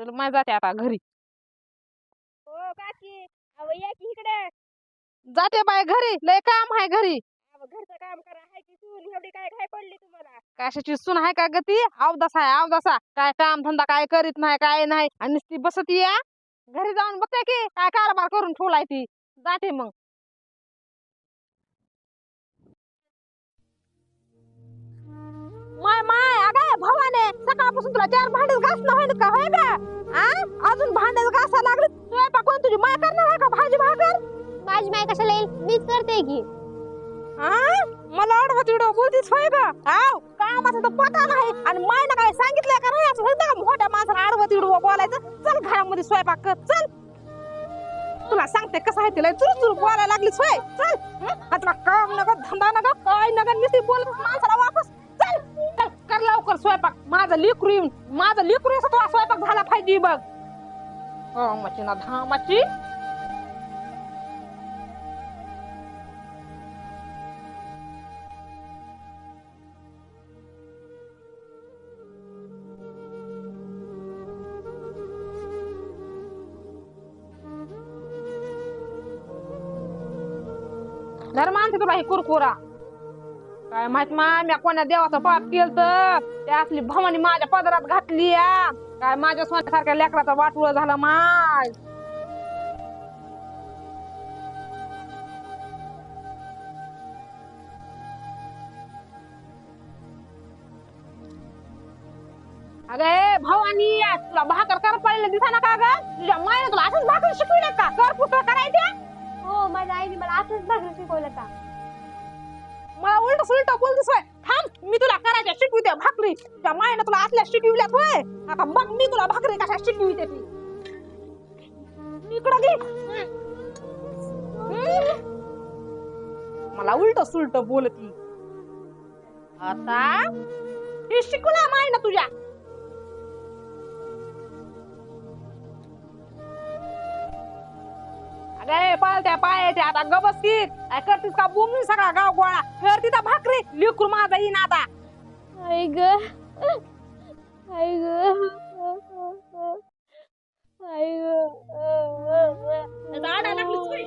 तर मी जाते आता घरी. हो काकी अहो या की इकडे. जाते बाय घरी. लय काम आहे घरी. अहो घरचं काम करा. हाय की सून? एवढी काय काय पडली तुम्हाला? कशाची सून आहे का गती अवदासा आहे अवदासा. काय काम धंदा काय करीत नाही काय नाही. आणि नुसती बसत या घरी जाऊन बघते की काय कारभार करून ठेवलाय ती. जाते मग. सकाळपासून तुला चार भांडे घासणं होईल का? होय का आ? अजून भांडे घासा लागले स्वयंपाक कोण तुझी. माय करणार आहे का भाजी भाकर? माझी माय कशाला येईल? मीच करते की. आ? मला आडवं तिडवं बोलतीस होय का आव कामाचा तर पता नाही आणि मायनं काय सांगितलंय का नाही? असं होतं का? मोठ्या माणसाला आडवं तिडवं बोलायचं. चल घरामध्ये स्वयंपाक कर. चल. तुला सांगते कसं आहे तिला चुरू चुरू बोलायला लागलीस होय? चल? आता काम नका धंदा नका काय नका नुसती बोलत माणसाला वापस. स्वयंपाक. माझं लिकरू येऊन माझं लिकरू येऊन तुला स्वयंपाक झाला पाहिजे बघ. हो मची ना धामाची धर्मांत तुला हे कुरकुरा. काय माहीत मा मी कोणा देवाचा पाप केलं त्या असली भवानी माझ्या पदरात घातली या. काय माझ्या सोन्यासारख्या लेकराचा वाटुळ झाला माय. अगे भवानी तुला भाकर कर पडले दिसा ना का ग? तुझ्या मायने तुला असंच भाकर शिकवलं का? कर पुस्तक करायचे हो माझ्या आईने मला असंच भाकरी शिकवलं का? उलट सुलट बोलतेस होय थांब मी तुला करायच्या शिकविते भाकरी. त्या मायनं तुला आतल्या शिकविल्यात होय. आता बघ मी तुला भाकरी कशा शिकविते ती. इकडं घे. मला उलट सुलट बोलती. आता हे शिकवलं मायनं तुझ्या. अगे पाळत्या पायाच्या आता गबस्तीत करतीस का बुमनी सगळा गाव गोळा? फेर तिथं भाकरी. लिकूर माझा येईन आता. आई ग. आई ग. आई आता आडायला लागलीस होय?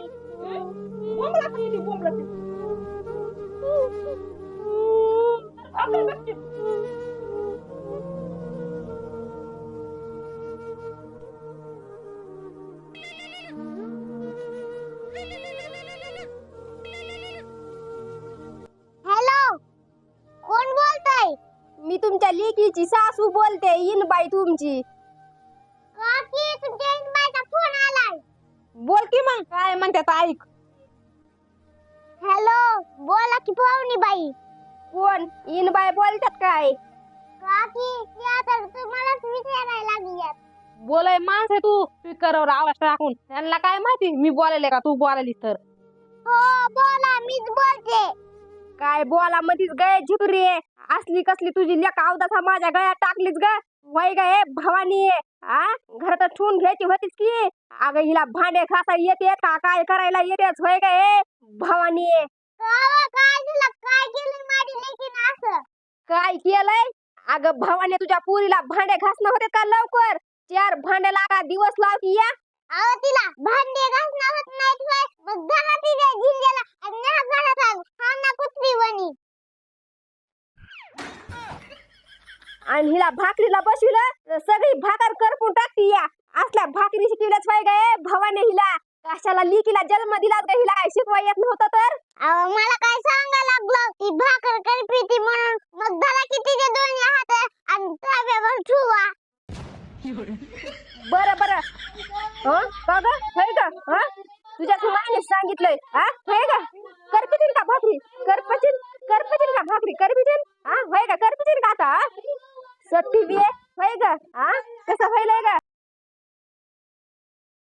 बोंबला ती ती, बोंबला ती. लेकीची सासू बोलते तुमची. काकी तुमच्या इनबाईचा फोन आलाय. बोल की मग काय म्हणतात ऐक. हॅलो बोला की पाहुणी बाई. कोण? इनबाई बोलतात काय? काकी ती आता तुम्हालाच विचारायला लागल्यात. बोलाय माणस आहे तू स्पीकरवर आवाज टाकून. त्यांना काय माहिती मी बोलायले का तू बोलायली तर. हो बोला मीच बोलते. काय बोला मधीच गय झुरी असली कसली तुझी लेख अवदासा माझ्या गळ्यात टाकलीच ग? वय गे भवानी. आ? घरात ठेवून घ्यायची होतीस की? अगं हिला भांडे घासा येते का? काय करायला येतेच होय गे भवानी. काय केलंय अगं भवानी तुझ्या पुरीला भांडे घासणं होते का लवकर? चार भांडे लागा दिवस लावती या. तिला भांडे घासणं होत नाहीत आणि हिला भाकरीला बसविलं सगळी भाकर करपून टाकती या. असल्या भाकरी शिकविल्याच पाहिजे गे भवानी हिला. कशाला लिकीला जन्म दिला का हिला काय शिकवा येत नव्हतं तर? अहो मला काय सांगा लागलं? ती भाकर करपीती म्हणून. मग धरा की तिचे दोन्ही हात आणि ताब्यावर ठेवा. बरं बरं. हं? का ग? होय का हं? तुझ्या तू सांगितलंय हा? होय का करपितील का भाकरी? कर